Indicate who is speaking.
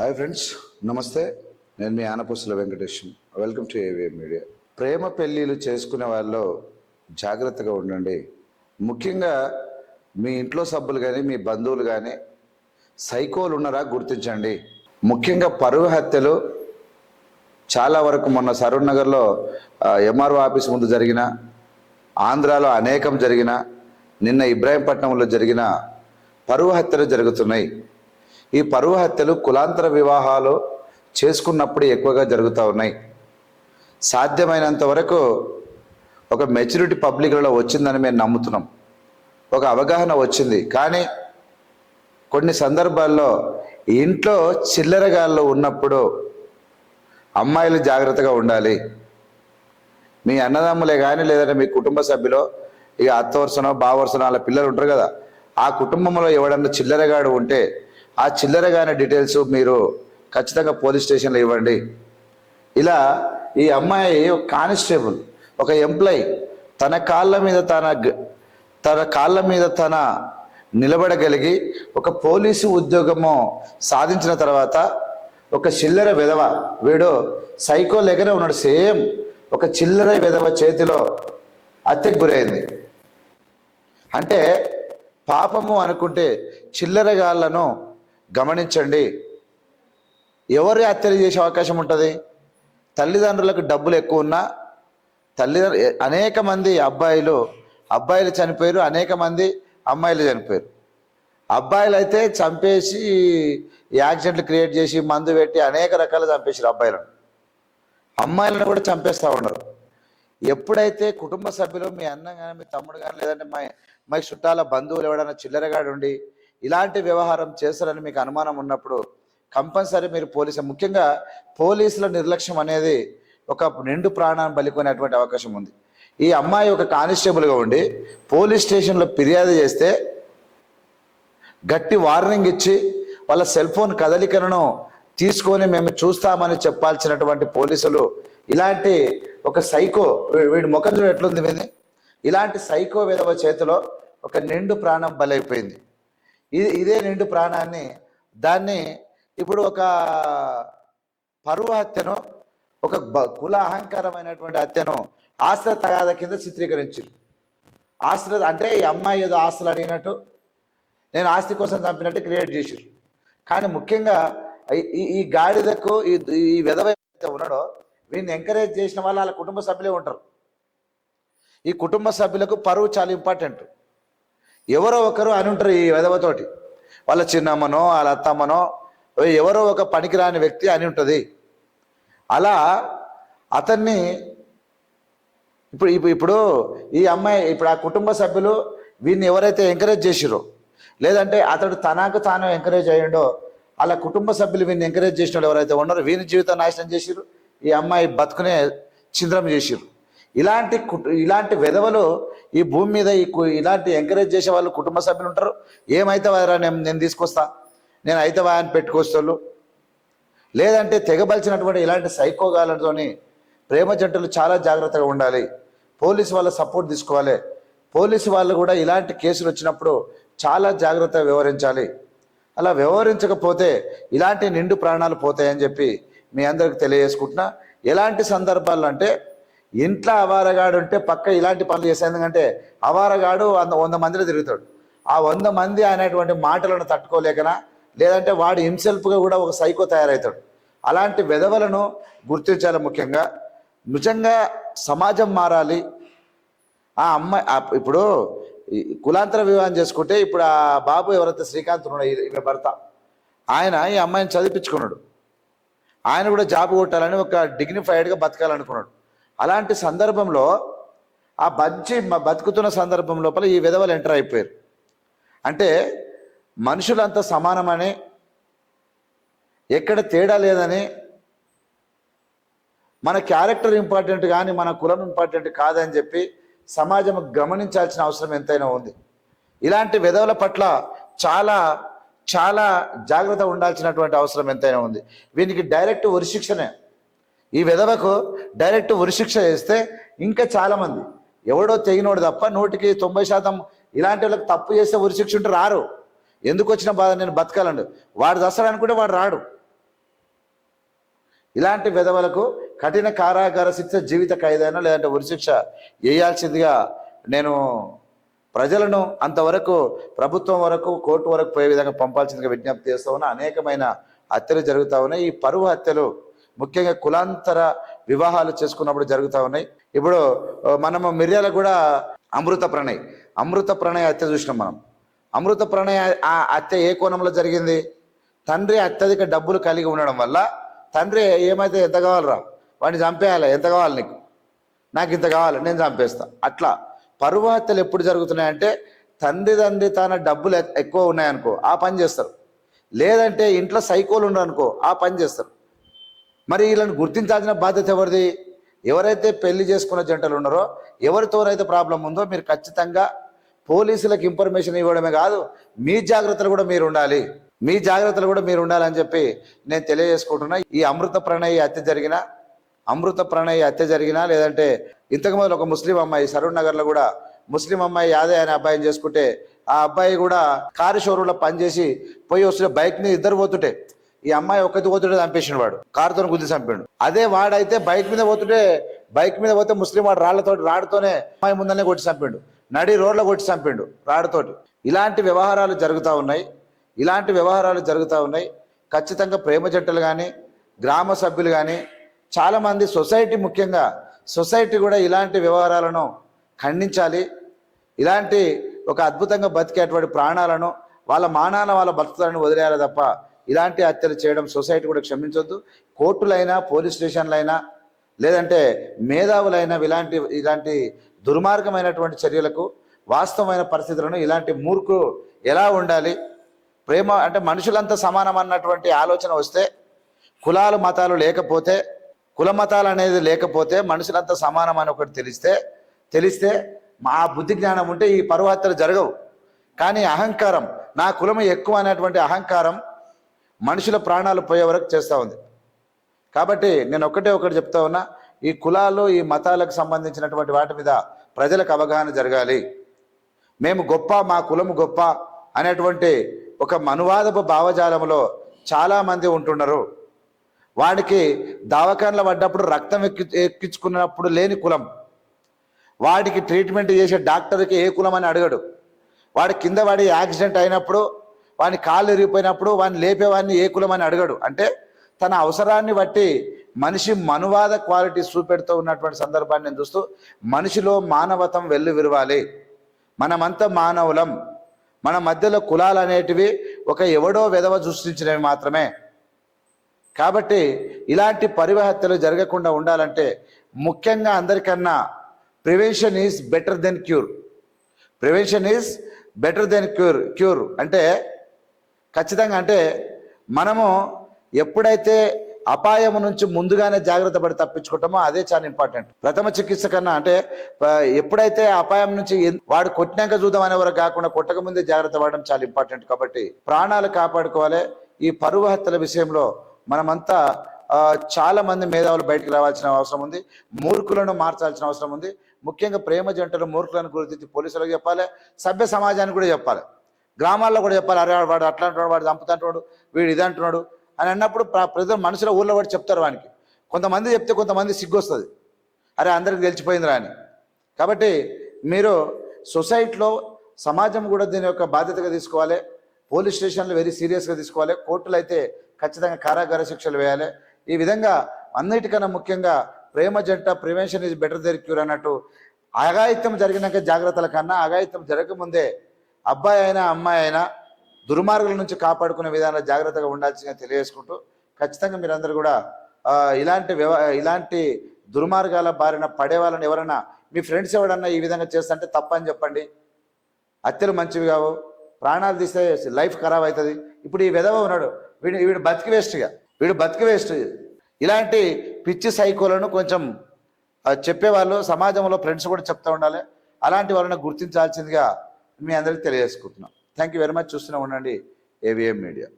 Speaker 1: Hi friends నమస్తే నేను మీ Anapusthula Venkatesham. Welcome to AVM media ప్రేమ పెళ్ళిళ్ళు చేసుకునే వాళ్ళు జాగ్రత్తగా ఉండండి. ముఖ్యంగా మీ ఇంట్లో సభ్యులు కానీ మీ బంధువులు కానీ సైకోలు ఉన్నారా గుర్తించండి. ముఖ్యంగా పరువు హత్యలు చాలా వరకు మొన్న సరూర్ నగర్లో ఎంఆర్ఓ ఆఫీస్ ముందు జరిగిన ఆంధ్రాలో అనేకం జరిగిన నిన్న ఇబ్రాహీంపట్నంలో జరిగిన పరువు హత్యలు జరుగుతున్నాయి. ఈ పరువు హత్యలు కులాంతర వివాహాలు చేసుకున్నప్పుడు ఎక్కువగా జరుగుతూ ఉన్నాయి. సాధ్యమైనంత వరకు ఒక మెచ్యూరిటీ పబ్లిక్లలో వచ్చిందని మేము నమ్ముతున్నాం. ఒక అవగాహన వచ్చింది. కానీ కొన్ని సందర్భాల్లో ఇంట్లో చిల్లరగాళ్ళు ఉన్నప్పుడు అమ్మాయిలు జాగ్రత్తగా ఉండాలి. మీ అన్నదమ్ములే కానీ లేదంటే మీ కుటుంబ సభ్యులో ఇక అత్త బావరుసనో వాళ్ళ పిల్లలు ఉంటారు కదా. ఆ కుటుంబంలో ఎవడన్నా చిల్లరగాడు ఉంటే ఆ చిల్లరగానే డీటెయిల్స్ మీరు ఖచ్చితంగా పోలీస్ స్టేషన్లో ఇవ్వండి. ఇలా ఈ అమ్మాయి ఒక కానిస్టేబుల్ ఒక ఎంప్లాయీ తన కాళ్ళ మీద తన తన కాళ్ళ మీద తన నిలబడగలిగి ఒక పోలీసు ఉద్యోగము సాధించిన తర్వాత ఒక చిల్లర విధవ వీడు సైకో లెక్కనే ఉన్నాడు సేమ్ ఒక చిల్లర విధవ చేతిలో హత్యకు గురైంది. అంటే పాపము అనుకుంటే చిల్లరగాళ్ళను గమనించండి. ఎవరు హత్యలు చేసే అవకాశం ఉంటుంది? తల్లిదండ్రులకు డబ్బులు ఎక్కువ ఉన్నా తల్లిదండ్రులు అనేక మంది అబ్బాయిలు అబ్బాయిలు చనిపోయారు అనేక మంది అమ్మాయిలు చనిపోయారు. అబ్బాయిలు అయితే చంపేసి యాక్సిడెంట్లు క్రియేట్ చేసి మందు పెట్టి అనేక రకాలు చంపేసారు అబ్బాయిలను. అమ్మాయిలను కూడా చంపేస్తూ ఉన్నారు. ఎప్పుడైతే కుటుంబ సభ్యులు మీ అన్న కానీ మీ తమ్ముడు కానీ లేదంటే మా మా చుట్టాల బంధువులు ఎవడైనా చిల్లరగాడు ఉండి ఇలాంటి వ్యవహారం చేస్తారని మీకు అనుమానం ఉన్నప్పుడు కంపల్సరీ మీరు పోలీసు ముఖ్యంగా పోలీసుల నిర్లక్ష్యం అనేది ఒక నిండు ప్రాణాన్ని బలికొనేటువంటి అవకాశం ఉంది. ఈ అమ్మాయి ఒక కానిస్టేబుల్గా ఉండి పోలీస్ స్టేషన్లో ఫిర్యాదు చేస్తే గట్టి వార్నింగ్ ఇచ్చి వాళ్ళ సెల్ ఫోన్ కదలికలను తీసుకొని మేము చూస్తామని చెప్పాల్సినటువంటి పోలీసులు ఇలాంటి ఒక సైకో వీడి ముఖం చూడ ఎట్లుంది మీది ఇలాంటి సైకో విధవ చేతిలో ఒక నిండు ప్రాణం బలైపోయింది. ఇది ఇదే నిండు ప్రాణాన్ని. దాన్ని ఇప్పుడు ఒక పరువు హత్యను ఒక బ- కుల అహంకారమైనటువంటి హత్యను ఆస్త్ర తగాద కింద చిత్రీకరించారు ఆస్త్ర అంటే ఈ అమ్మాయి ఏదో ఆస్తులు అడిగినట్టు నేను ఆస్తి కోసం చంపినట్టు క్రియేట్ చేశారు కానీ ముఖ్యంగా ఈ- ఈ గాడిదకు ఈ ఈ విధవైతే ఉన్నాడో వీడిని ఎంకరేజ్ చేసిన వాళ్ళు వాళ్ళ కుటుంబ సభ్యులే ఉంటారు. ఈ కుటుంబ సభ్యులకు పరువు చాలా ఇంపార్టెంట్. ఎవరో ఒకరు అని ఉంటారు ఈ వెదవతోటి వాళ్ళ చిన్నమ్మనో వాళ్ళ అత్తమ్మనో ఎవరో ఒక పనికిరాని వ్యక్తి అని ఉంటుంది. అలా అతన్ని ఇప్పుడు ఇప్పుడు ఇప్పుడు ఈ అమ్మాయి ఇప్పుడు ఆ కుటుంబ సభ్యులు వీడిని ఎవరైతే ఎంకరేజ్ చేసిరో లేదంటే అతడు తనకు తాను ఎంకరేజ్ అయ్యిండో అలా కుటుంబ సభ్యులు వీడిని ఎంకరేజ్ చేసిన వాళ్ళు ఎవరైతే ఉన్నారో వీని జీవితం నాశనం చేసిరు ఈ అమ్మాయి బతుకునే చింద్రం చేసిరు ఇలాంటి కుటు ఇలాంటి విధవలు ఈ భూమి మీద ఈ ఇలాంటి ఎంకరేజ్ చేసే వాళ్ళు కుటుంబ సభ్యులు ఉంటారు. ఏమైతే వారా నేను నేను తీసుకొస్తా? నేను అయితే వాయని పెట్టుకొస్తాను లేదంటే తెగబలిచినటువంటి ఇలాంటి సైకోగాలతోని ప్రేమ జంటలు చాలా జాగ్రత్తగా ఉండాలి. పోలీసు వాళ్ళ సపోర్ట్ తీసుకోవాలి. పోలీసు వాళ్ళు కూడా ఇలాంటి కేసులు వచ్చినప్పుడు చాలా జాగ్రత్తగా వ్యవహరించాలి. అలా వ్యవహరించకపోతే ఇలాంటి నిండు ప్రాణాలు పోతాయని చెప్పి మీ అందరికి తెలియజేసుకుంటున్నా. ఎలాంటి సందర్భాలు అంటే ఇంట్లో అవారగాడు ఉంటే పక్క ఇలాంటి పనులు చేసే ఎందుకంటే అవారగాడు వంద వంద మందిలో తిరుగుతాడు. ఆ వంద మంది అనేటువంటి మాటలను తట్టుకోలేకనా? లేదంటే వాడు హింసెల్ఫ్గా కూడా ఒక సైకో తయారవుతాడు అలాంటి విధవలను గుర్తించాలి ముఖ్యంగా. నిజంగా సమాజం మారాలి. ఆ అమ్మాయి ఇప్పుడు కులాంతర వివాహం చేసుకుంటే ఇప్పుడు ఆ బాబు ఎవరైతే శ్రీకాంత్ ఉన్నాడు ఈమె భర్త ఆయన ఈ అమ్మాయిని చదివించుకున్నాడు. ఆయన కూడా జాబ్ కొట్టాలని ఒక డిగ్నిఫైడ్గా బతకాలనుకున్నాడు. అలాంటి సందర్భంలో ఆ మంచి బతుకుతున్న సందర్భం లోపల ఈ విధవలు ఎంటర్ అయిపోయారు. అంటే మనుషులంతా సమానమని ఎక్కడ తేడా లేదని మన క్యారెక్టర్ ఇంపార్టెంట్ కానీ మన కులం ఇంపార్టెంట్ కాదని చెప్పి సమాజం గమనించాల్సిన అవసరం ఎంతైనా ఉంది. ఇలాంటి విధవల పట్ల చాలా చాలా జాగ్రత్త ఉండాల్సినటువంటి అవసరం ఎంతైనా ఉంది. వీనికి డైరెక్ట్ ఉరిశిక్షనే ఈ విధవకు డైరెక్ట్ ఉరిశిక్ష చేస్తే ఇంకా చాలామంది ఎవడో తెగినోడు తప్ప నూటికి తొంభై శాతం ఇలాంటి వాళ్ళకి తప్పు చేస్తే ఉరిశిక్ష ఉంటే రారు. ఎందుకు వచ్చిన బాధ నేను బతకాలండు? వాడు దసరా అనుకుంటే వాడు రాడు. ఇలాంటి విధవలకు కఠిన కారాగార శిక్ష జీవిత ఖైదైనా లేదంటే ఉరిశిక్ష వేయాల్సిందిగా నేను ప్రజలను అంతవరకు ప్రభుత్వం వరకు కోర్టు వరకు పోయే విధంగా పంపాల్సిందిగా విజ్ఞప్తి చేస్తా ఉన్నా. అనేకమైన హత్యలు జరుగుతూ ఉన్నాయి. ఈ పరువు హత్యలు ముఖ్యంగా కులాంతర వివాహాలు చేసుకున్నప్పుడు జరుగుతూ ఉన్నాయి. ఇప్పుడు మనము మిర్యాల కూడా అమృత ప్రణయ్ అమృత ప్రణయ్ హత్య చూసినాం మనం. అమృత ప్రణయ ఆ హత్య ఏ కోణంలో జరిగింది? తండ్రి అత్యధిక డబ్బులు కలిగి ఉండడం వల్ల తండ్రి ఏమైతే ఎంత కావాలరా? వాడిని చంపేయాలి ఎంత కావాలి నీకు? నాకు ఇంత కావాలి నేను చంపేస్తా. అట్లా పరువు హత్యలు ఎప్పుడు జరుగుతున్నాయంటే తండ్రి తండ్రి తన డబ్బులు ఎక్కువ ఉన్నాయనుకో ఆ పని చేస్తారు. లేదంటే ఇంట్లో సైకోలు ఉన్నారనుకో ఆ పని చేస్తారు. మరి వీళ్ళని గుర్తించాల్సిన బాధ్యత ఎవరిది? ఎవరైతే పెళ్ళి చేసుకున్న జంటలు ఉన్నారో ఎవరితోనైతే ప్రాబ్లం ఉందో మీరు ఖచ్చితంగా పోలీసులకు ఇన్ఫర్మేషన్ ఇవ్వడమే కాదు మీ జాగ్రత్తలు కూడా మీరు ఉండాలి. మీ జాగ్రత్తలు కూడా మీరు ఉండాలని చెప్పి నేను తెలియజేసుకుంటున్నా. ఈ అమృత ప్రణయ హత్య జరిగిన అమృత ప్రణయ హత్య జరిగినా లేదంటే ఇంతకు ముందు ఒక ముస్లిం అమ్మాయి సరూర్ నగర్లో కూడా ముస్లిం అమ్మాయి యాదయ్య అనే అబ్బాయిని చేసుకుంటే ఆ అబ్బాయి కూడా కారు షోరూంలో పనిచేసి పోయి వస్తుంటే బైక్ మీద ఇద్దరు పోతుంటే ఈ అమ్మాయి ఒక్కటి పోతుంటే చంపేసిన వాడు. కారుతో గుద్ది చంపాడు. అదే వాడైతే బైక్ మీద పోతుంటే బైక్ మీద పోతే ముస్లిం వాడు రాళ్ళతో రాడుతోనే అమ్మాయి ముందనే కొట్టి చంపాడు. నడి రోడ్లో కొట్టి చంపాడు రాడుతోటి. ఇలాంటి వ్యవహారాలు జరుగుతూ ఉన్నాయి. ఇలాంటి వ్యవహారాలు జరుగుతూ ఉన్నాయి. ఖచ్చితంగా ప్రేమ జట్టలు కానీ గ్రామ సభ్యులు కానీ చాలామంది సొసైటీ ముఖ్యంగా సొసైటీ కూడా ఇలాంటి వ్యవహారాలను ఖండించాలి. ఇలాంటి ఒక అద్భుతంగా బతికేటువంటి ప్రాణాలను వాళ్ళ మానాన వాళ్ళ బతుకులను వదిలేయాలి తప్ప ఇలాంటి హత్యలు చేయడం సొసైటీ కూడా క్షమించొద్దు. కోర్టులైనా పోలీస్ స్టేషన్లైనా లేదంటే మేధావులైనా ఇలాంటి ఇలాంటి దుర్మార్గమైనటువంటి చర్యలకు వాస్తవమైన పరిస్థితులను ఇలాంటి మూర్ఖు ఎలా ఉండాలి? ప్రేమ అంటే మనుషులంతా సమానం అన్నటువంటి ఆలోచన వస్తే కులాలు మతాలు లేకపోతే కుల మతాలు అనేది లేకపోతే మనుషులంతా సమానం అని ఒకటి తెలిస్తే తెలిస్తే మా బుద్ధి జ్ఞానం ఉంటే ఈ పరువు జరగవు. కానీ అహంకారం నా కులం ఎక్కువ అనేటువంటి అహంకారం మనుషుల ప్రాణాలు పోయే వరకు చేస్తూ ఉంది. కాబట్టి నేను ఒకటే ఒకటి చెప్తా ఉన్నా ఈ కులాలు ఈ మతాలకు సంబంధించినటువంటి వాటి మీద ప్రజలకు అవగాహన జరగాలి. మేము గొప్ప మా కులము గొప్ప అనేటువంటి ఒక మనువాదపు భావజాలంలో చాలామంది ఉంటున్నారు. వాడికి దవాఖానలో పడ్డప్పుడు రక్తం ఎక్కి ఎక్కించుకున్నప్పుడు లేని కులం. వాడికి ట్రీట్మెంట్ చేసే డాక్టర్కి ఏ కులం అని అడగడు. వాడి కింద వాడి యాక్సిడెంట్ అయినప్పుడు వాని కాళ్ళు విరిగిపోయినప్పుడు వాడిని లేపేవాడిని ఏ కులం అని అడగడు. అంటే తన అవసరాన్ని బట్టి మనిషి మనువాద క్వాలిటీ చూపెడుతూ ఉన్నటువంటి సందర్భాన్ని నేను చూస్తూ మనిషిలో మానవతం వెల్లు విరవాలి. మనమంతా మానవులం. మన మధ్యలో కులాలు అనేటివి ఒక ఎవడో వెధవ సృష్టించినవి మాత్రమే. కాబట్టి ఇలాంటి పరివహత్యలు జరగకుండా ఉండాలంటే ముఖ్యంగా అందరికన్నా prevention is better than cure. Prevention is better than cure cure. అంటే ఖచ్చితంగా అంటే మనము ఎప్పుడైతే అపాయం నుంచి ముందుగానే జాగ్రత్త పడి తప్పించుకుంటామో అదే చాలా ఇంపార్టెంట్. ప్రథమ చికిత్స కన్నా అంటే ఎప్పుడైతే అపాయం నుంచి వాడు కొట్టినాక చూద్దాం అనే వరకు కాకుండా కొట్టక ముందే జాగ్రత్త పడడం చాలా ఇంపార్టెంట్ కాబట్టి ప్రాణాలు కాపాడుకోవాలి. ఈ పరువు హత్యల విషయంలో మనమంతా చాలా మంది మేధావులు బయటకు రావాల్సిన అవసరం ఉంది. మూర్ఖులను మార్చాల్సిన అవసరం ఉంది. ముఖ్యంగా ప్రేమ జంటలు మూర్ఖులను గురించి పోలీసులకు చెప్పాలి. సభ్య సమాజానికి కూడా చెప్పాలి. గ్రామాల్లో కూడా చెప్పాలి అరే వాడు అట్లా అంటున్నాడు వాడు చంపుతుంటున్నాడు వీడు ఇది అంటున్నాడు అని అన్నప్పుడు ప్ర- ప్రజలు మనుషుల ఊళ్ళో కూడా చెప్తారు వానికి. కొంతమంది చెప్తే కొంతమంది సిగ్గు వస్తుంది అరే అందరికి తెలిసిపోయిందిరా అని. కాబట్టి మీరు సొసైటీలో సమాజం కూడా దీని యొక్క బాధ్యతగా తీసుకోవాలి. పోలీస్ స్టేషన్లు వెరీ సీరియస్గా తీసుకోవాలి. కోర్టులు అయితే ఖచ్చితంగా కారాగార శిక్షలు వేయాలి. ఈ విధంగా అన్నిటికన్నా ముఖ్యంగా ప్రేమ జంట prevention is better than cure అన్నట్టు అఘాయిత్యం జరిగినాక జాగ్రత్తల కన్నా అఘాయిత్యం జరగకముందే అబ్బాయి అయినా అమ్మాయి అయినా దుర్మార్గుల నుంచి కాపాడుకునే విధానంలో జాగ్రత్తగా ఉండాల్సిందిగా తెలియజేసుకుంటూ ఖచ్చితంగా మీరందరూ కూడా ఇలాంటి వ్యవ ఇలాంటి దుర్మార్గాల బారిన పడే వాళ్ళని ఎవరైనా మీ ఫ్రెండ్స్ ఎవడన్నా ఈ విధంగా చేస్తుంటే తప్పని చెప్పండి. హత్యలు మంచివి కావు. ప్రాణాలు తీస్తే లైఫ్ ఖరాబ్ అవుతుంది. ఇప్పుడు ఈ విధవ ఉన్నాడు. వీడు వీడు బతికి వేస్ట్గా వీడు బతికి వేస్ట్ ఇలాంటి పిచ్చి సైకోలను కొంచెం చెప్పేవాళ్ళు సమాజంలో ఫ్రెండ్స్ కూడా చెప్తూ ఉండాలి. అలాంటి వాళ్ళని గుర్తించాల్సిందిగా మీ అందరికీ తెలియజేసుకుంటున్నాం. థ్యాంక్ యూ వెరీ మచ్ చూస్తూనే ఉండండి. AVM media